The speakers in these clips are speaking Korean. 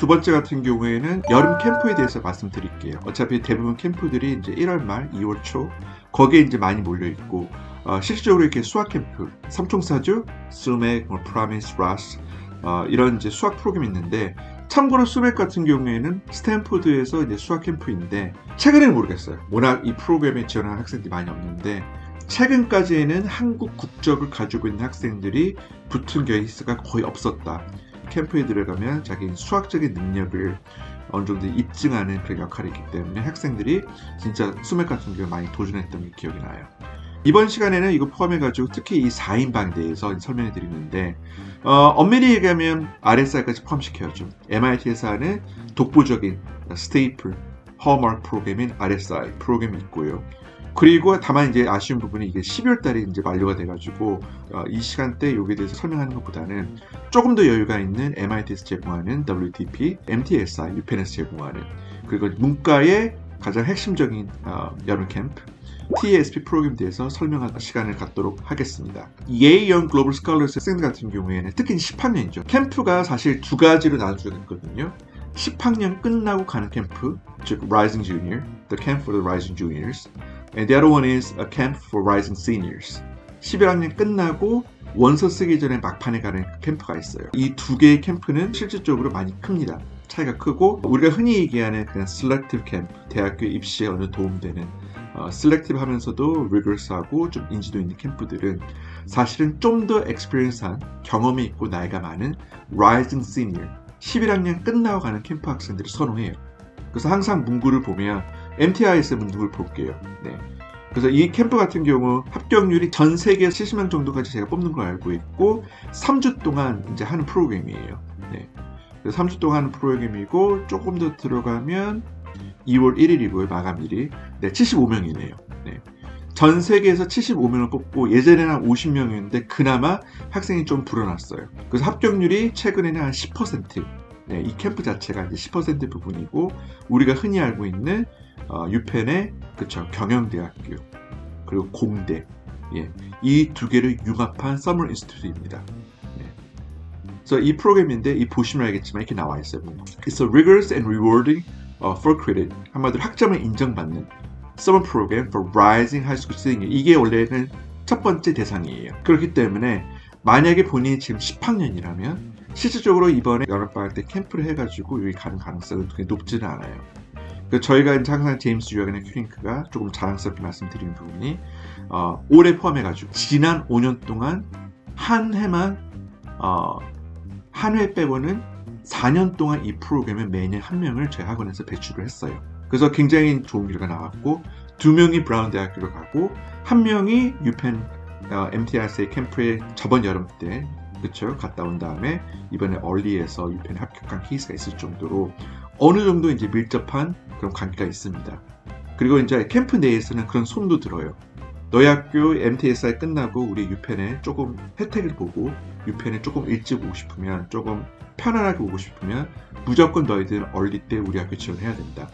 두 번째 같은 경우에는 여름 캠프에 대해서 말씀드릴게요. 어차피 대부분 캠프들이 이제 1월 말, 2월 초 거기에 이제 많이 몰려 있고 어, 실질적으로 이렇게 수학 캠프, 삼총사주, 수맥, 뭐 프라미스, 라스 어, 이런 이제 수학 프로그램이 있는데 참고로 수맥 같은 경우에는 스탠포드에서 이제 수학 캠프인데 최근에는 모르겠어요. 워낙 이 프로그램에 지원한 학생들이 많이 없는데 최근까지에는 한국 국적을 가지고 있는 학생들이 붙은 케이스가 거의 없었다. 캠프에 들어가면 자기 수학적인 능력을 어느 정도 입증하는 그런 역할이 있기 때문에 학생들이 진짜 수맥 같은 경우 많이 도전했던 게 기억이 나요. 이번 시간에는 이거 포함해가지고 특히 이 4인방에 대해서 설명해 드리는데 어, 엄밀히 얘기하면 RSI까지 포함시켜야죠. MIT에서 하는 독보적인 스테이플, 허마크 프로그램인 RSI 프로그램이 있고요. 그리고 다만 이제 아쉬운 부분이 이게 12월 달에 이제 만료가 돼가지고 어, 이 시간대 여기에 대해서 설명하는 것보다는 조금 더 여유가 있는 MIT에서 제공하는 WTP, MTSI, 유펜에서 제공하는 그리고 문과의 가장 핵심적인 어, 여름 캠프 TSP 프로그램에 대해서 설명할 시간을 갖도록 하겠습니다. 예이영 글로벌 스칼러스 학생 같은 경우에는 특히 10학년이죠. 캠프가 사실 두 가지로 나눠져 있거든요. 10학년 끝나고 가는 캠프, 즉 Rising Junior, the camp for the Rising Juniors, and the other one is a camp for Rising Seniors. 11학년 끝나고 원서 쓰기 전에 막판에 가는 캠프가 있어요. 이 두 개의 캠프는 실질적으로 많이 큽니다. 차이가 크고 우리가 흔히 얘기하는 그냥 selective 캠프, 대학교 입시에 어느 도움되는 어, 셀렉티브 하면서도 리그러스하고 좀 인지도 있는 캠프들은 사실은 좀더 엑스피리언스한 경험이 있고 나이가 많은 rising senior 11학년 끝나고 가는 캠프 학생들을 선호해요. 그래서 항상 문구를 보면 MTI에서 문구를 볼게요. 네. 그래서 이 캠프 같은 경우 합격률이 전 세계 70명 정도까지 제가 뽑는 걸 알고 있고 3주 동안 이제 하는 프로그램이에요. 네. 그래서 3주 동안 하는 프로그램이고 조금 더 들어가면 2월 1일이고요, 마감일이. 네, 75명이네요. 네. 전 세계에서 75명을 뽑고 예전에는 한 50명이었는데 그나마 학생이 좀 불어났어요. 그래서 합격률이 최근에는 한 10%. 네, 이 캠프 자체가 이제 10% 부분이고 우리가 흔히 알고 있는 어, 유펜의 그쵸 경영대학교 그리고 공대 예, 이 두 개를 융합한 서머 인스튜트입니다. 네. 그래서 이 프로그램인데 이 보시면 알겠지만 이렇게 나와 있어요. It's a rigorous and rewarding 어, for credit 한마디로 학점을 인정받는 summer program for rising high school senior 이게 원래는 첫 번째 대상이에요. 그렇기 때문에 만약에 본인이 지금 10학년이라면 실질적으로 이번에 여름방학 때 캠프를 해가지고 여기 가는 가능성은 그렇게 높지는 않아요. 그 저희가 항상 제임스 유학의 큐링크가 조금 자랑스럽게 말씀드리는 부분이 어, 올해 포함해가지고 지난 5년 동안 한 해만 어, 한 회 빼고는 4년 동안 이 프로그램에 매년 한 명을 저희 학원에서 배출을 했어요. 그래서 굉장히 좋은 결과가 나왔고 두 명이 브라운 대학교로 가고 한 명이 유펜 어, MTRC 캠프에 저번 여름 때 그쵸 갔다 온 다음에 이번에 얼리에서 유펜에 합격한 케이스가 있을 정도로 어느 정도 이제 밀접한 그런 관계가 있습니다. 그리고 이제 캠프 내에서는 그런 소문도 들어요. 너희 학교 MTSI 끝나고 우리 유펜에 조금 혜택을 보고 유펜에 조금 일찍 오고 싶으면 조금 편안하게 오고 싶으면 무조건 너희들 얼리 때 우리 학교 지원해야 된다.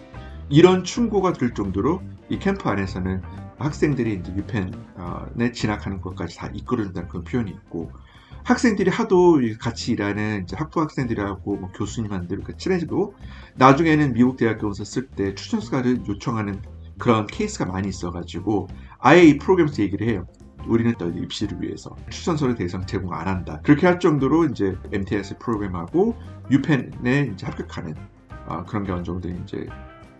이런 충고가 들 정도로 이 캠프 안에서는 학생들이 이제 유펜에 진학하는 것까지 다 이끌어준다는 그런 표현이 있고 학생들이 하도 같이 일하는 학부 학생들하고 뭐 교수님한테 이렇게 친해지고 나중에는 미국 대학교 원서 쓸 때 추천서를 요청하는 그런 케이스가 많이 있어가지고 아예 이 프로그램에서 얘기를 해요. 우리는 너희 입시를 위해서 추천서를 대상 제공 안 한다. 그렇게 할 정도로 이제 MTS 프로그램하고 유펜에 이제 합격하는 어, 그런 게 어느 정도 이제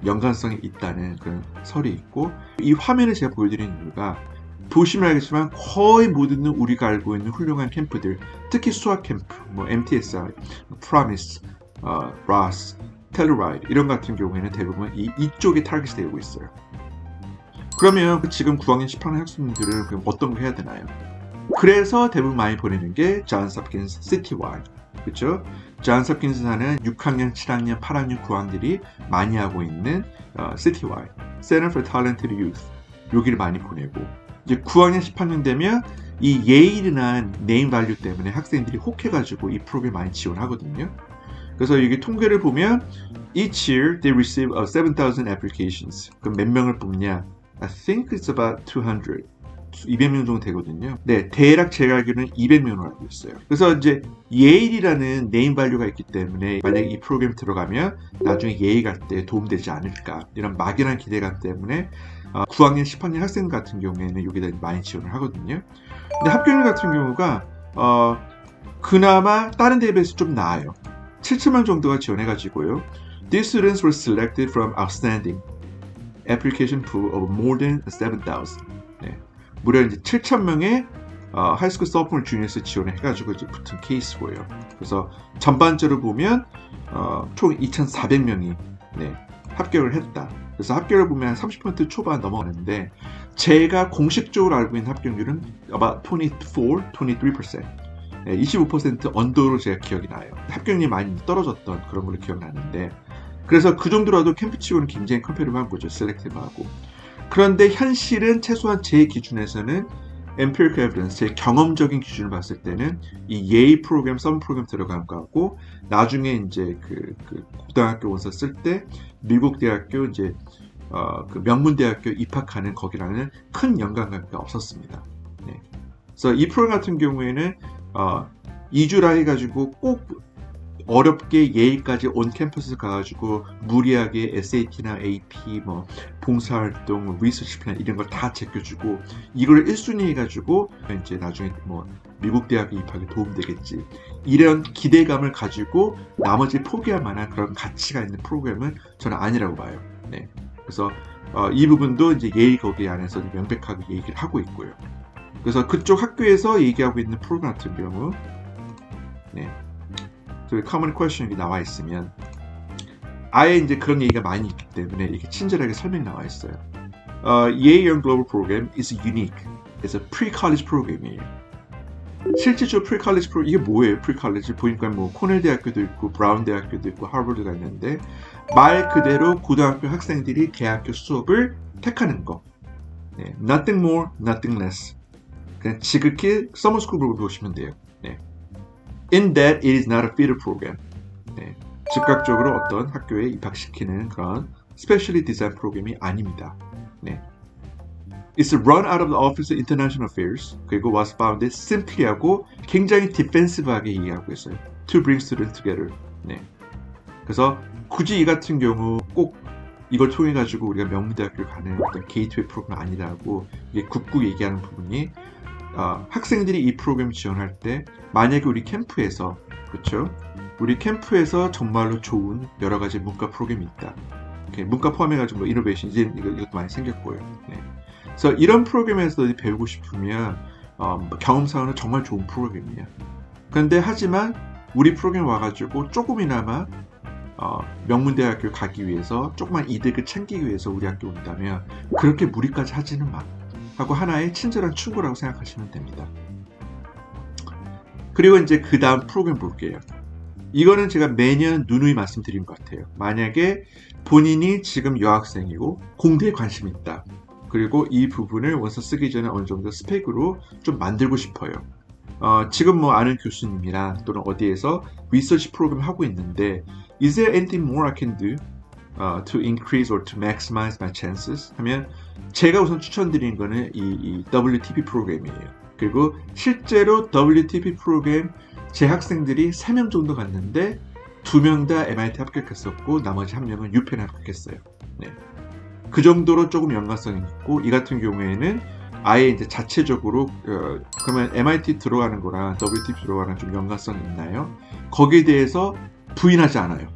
연관성이 있다는 그런 설이 있고 이 화면을 제가 보여드리는 이유가 보시면 알겠지만 거의 모든 우리가 알고 있는 훌륭한 캠프들 특히 수학 캠프, 뭐 MTSI, 프라미스, 어, 라스, 텔루라이드 이런 같은 경우에는 대부분 이, 이쪽에 타겟이 되고 있어요. 그러면 지금 9학년 10학년 학생들은 그럼 어떤 거 해야 되나요? 그래서 대부분 많이 보내는 게존 섭킨스 시티와이 그렇죠? 존 섭킨스 사는 6학년, 7학년, 8학년, 9학년들이 많이 하고 있는 어, 시티와이 Center for Talented Youth 여기를 많이 보내고 이제 9학년, 10학년 되면 이 예일이나 네임 발류 때문에 학생들이 혹해가지고 이 프로그램 많이 지원하거든요. 그래서 여기 통계를 보면 each year they receive 7,000 applications. 그럼 몇 명을 뽑냐? I think it's about 200. 200명 정도 되거든요. 네, 대략 제가 알기로는 200명으로 알고 있어요. 그래서 이제 예일이라는 네임 발류가 있기 때문에 만약에 이 프로그램 들어가면 나중에 예일 갈 때 도움되지 않을까 이런 막연한 기대감 때문에 어, 9학년, 10학년 학생 같은 경우에는 여기다 많이 지원을 하거든요. 근데 합격률 같은 경우가 어, 그나마 다른 데에 비해서 좀 나아요. 7천명 정도가 지원해가지고요. These students were selected from outstanding application pool of more than 7,000. 네. 무려 이제 7,000명의 어, 하이스쿨 서프를 주니어스 지원해가지고 이제 붙은 케이스고요. 그래서 전반적으로 보면 어, 총 2,400명이 네, 합격을 했다. 그래서 합격을 보면 30% 초반 넘어가는데 제가 공식적으로 알고 있는 합격률은 about 24, 23%. 네, 25% 언더로 제가 기억이 나요. 합격률이 많이 떨어졌던 그런 걸로 기억나는데 그래서 그 정도라도 캠프 치고는 굉장히 컴페리브한 거죠. 셀렉티브하고. 그런데 현실은 최소한 제 기준에서는 empirical evidence, 제 경험적인 기준을 봤을 때는 이 예이 프로그램, 썸 프로그램 들어간 거하고 나중에 이제 그, 그 고등학교 원서 쓸 때 미국 대학교 이제 어, 그 명문대학교 입학하는 거기랑은 큰 연관관계가 없었습니다. 네. 그래서 이 프로그램 같은 경우에는 어, 2주라 해가지고 꼭 어렵게 예일까지 온 캠퍼스 가가지고 무리하게 SAT나 AP 뭐 봉사활동, 리서치 플랜 이런 걸 다 제껴주고 이걸 1순위 해가지고 이제 나중에 뭐 미국 대학에 입학에 도움되겠지 이런 기대감을 가지고 나머지 포기할 만한 그런 가치가 있는 프로그램은 저는 아니라고 봐요. 네. 그래서 어, 이 부분도 이제 예일 거기 안에서 명백하게 얘기를 하고 있고요. 그래서 그쪽 학교에서 얘기하고 있는 프로그램 같은 경우 네. 그 커먼 퀘션이 나와 있으면 아예 이제 그런 얘기가 많이 있기 때문에 이렇게 친절하게 설명이 나와 있어요. 어, Global Program is unique. It's a pre-college program이에요. 실질적으로 pre-college 프로 이게 뭐예요? pre-college 보니까 뭐 코넬 대학교도 있고 브라운 대학교도 있고 하버드가 있는데 말 그대로 고등학교 학생들이 대학교 수업을 택하는 거. 네, nothing more, nothing less. 그냥 지극히 서머스쿨로 보시면 돼요. 네. In that it is not a feeder program. 네, 즉각적으로 어떤 학교에 입학시키는 그런 specially designed 프로그램이 아닙니다. 네. It's run out of the Office of International Affairs 그리고 was founded simply 하고 굉장히 디펜시브하게 얘기하고 있어요. To bring students together. 네. 그래서 굳이 이 같은 경우 꼭 이걸 통해 가지고 우리가 명문대학교를 가는 어떤 게이트웨이 프로그램 아니라고 이게 굳고 얘기하는 부분이 어, 학생들이 이 프로그램 지원할 때 만약에 우리 캠프에서 그렇죠? 우리 캠프에서 정말로 좋은 여러 가지 문과 프로그램이 있다. 이렇게 문과 포함해가지고 뭐 이노베이션 이제 이것, 이것도 많이 생겼고요. 네. 그래서 이런 프로그램에서 배우고 싶으면 어, 뭐 경험상으로 정말 좋은 프로그램이에요. 그런데 하지만 우리 프로그램 와가지고 조금이나마 어, 명문대학교 가기 위해서 조금만 이득을 챙기기 위해서 우리 학교 온다면 그렇게 무리까지 하지는 마. 하고 하나의 친절한 충고라고 생각하시면 됩니다. 그리고 이제 그 다음 프로그램 볼게요. 이거는 제가 매년 누누이 말씀드린 것 같아요. 만약에 본인이 지금 여학생이고 공대에 관심이 있다. 그리고 이 부분을 원서 쓰기 전에 어느 정도 스펙으로 좀 만들고 싶어요. 어, 지금 뭐 아는 교수님이랑 또는 어디에서 리서치 프로그램 하고 있는데 Is there anything more I can do uh, to increase or to maximize my chances? 하면 제가 우선 추천드리는 거는 이, 이 WTP 프로그램이에요. 그리고 실제로 WTP 프로그램 제 학생들이 3명 정도 갔는데 2명 다 MIT 합격했었고 나머지 1명은 UPenn 합격했어요. 네. 그 정도로 조금 연관성이 있고 이 같은 경우에는 아예 이제 자체적으로 어, 그러면 MIT 들어가는 거랑 WTP 들어가는 좀 연관성이 있나요? 거기에 대해서 부인하지 않아요.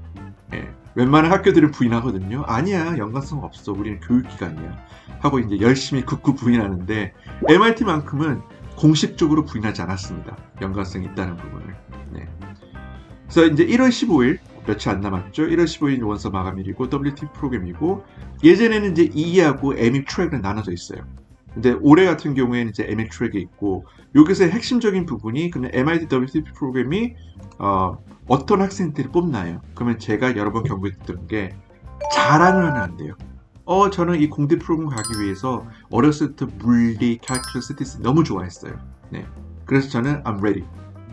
예. 웬만한 학교들은 부인하거든요. 아니야, 연관성 없어. 우리는 교육기관이야. 하고 이제 열심히 극구 부인하는데 MIT만큼은 공식적으로 부인하지 않았습니다. 연관성이 있다는 부분을. 네. 그래서 이제 1월 15일 며칠 안 남았죠. 1월 15일 원서 마감일이고 WT 프로그램이고 예전에는 이제 E하고 MEP 트랙은 나눠져 있어요. 근데 올해 같은 경우에는 이제 MEP 트랙이 있고 여기서 핵심적인 부분이 그냥 MIT WTP 프로그램이 어, 어떤 학생들이 뽑나요? 그러면 제가 여러 번 경고했던 게 자랑을 하면 안 돼요. 어, 저는 이 공대 프로그램 가기 위해서 어렸을 때 물리, calculus, statistics 너무 좋아했어요. 네. 그래서 저는 I'm ready.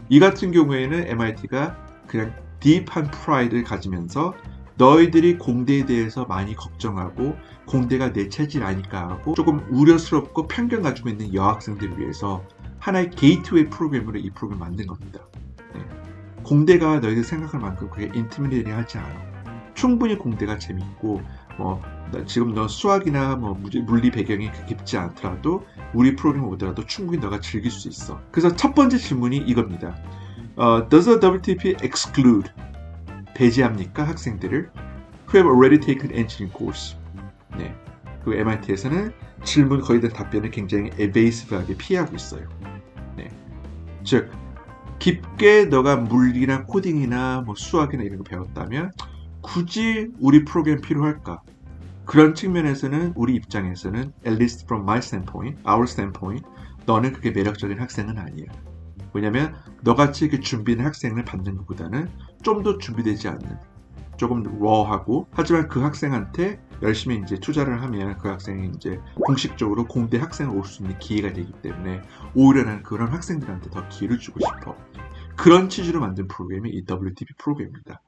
이 같은 경우에는 MIT가 그냥 딥한 프라이드를 가지면서 너희들이 공대에 대해서 많이 걱정하고 공대가 내 체질 아닐까 하고 조금 우려스럽고 편견 가지고 있는 여학생들을 위해서 하나의 게이트웨이 프로그램으로 이 프로그램을 만든 겁니다. 네. 공대가 너희들 생각할 만큼 그게 인티미디리 하지 않아. 충분히 공대가 재밌고 뭐 나- 지금 너 수학이나 뭐 무- 물리 배경이 깊지 않더라도 우리 프로그램 오더라도 충분히 너가 즐길 수 있어. 그래서 첫 번째 질문이 이겁니다. 어, does the WTP exclude 배제합니까 학생들을 who have already taken engineering course? 네. 그 MIT에서는 질문 거의 다 답변을 굉장히 evasive하게 피하고 있어요. 네. 즉 깊게 너가 물리나 코딩이나 뭐 수학이나 이런 거 배웠다면 굳이 우리 프로그램 필요할까? 그런 측면에서는 우리 입장에서는 at least from my standpoint, our standpoint, 너는 그렇게 매력적인 학생은 아니야. 왜냐면 너같이 이렇게 준비된 학생을 받는 것보다는 좀 더 준비되지 않는 조금 raw하고 하지만 그 학생한테 열심히 이제 투자를 하면 그 학생이 이제 공식적으로 공대 학생을 올수 있는 기회가 되기 때문에 오히려 나는 그런 학생들한테 더 기회를 주고 싶어. 그런 취지로 만든 프로그램이 이 WTP 프로그램입니다.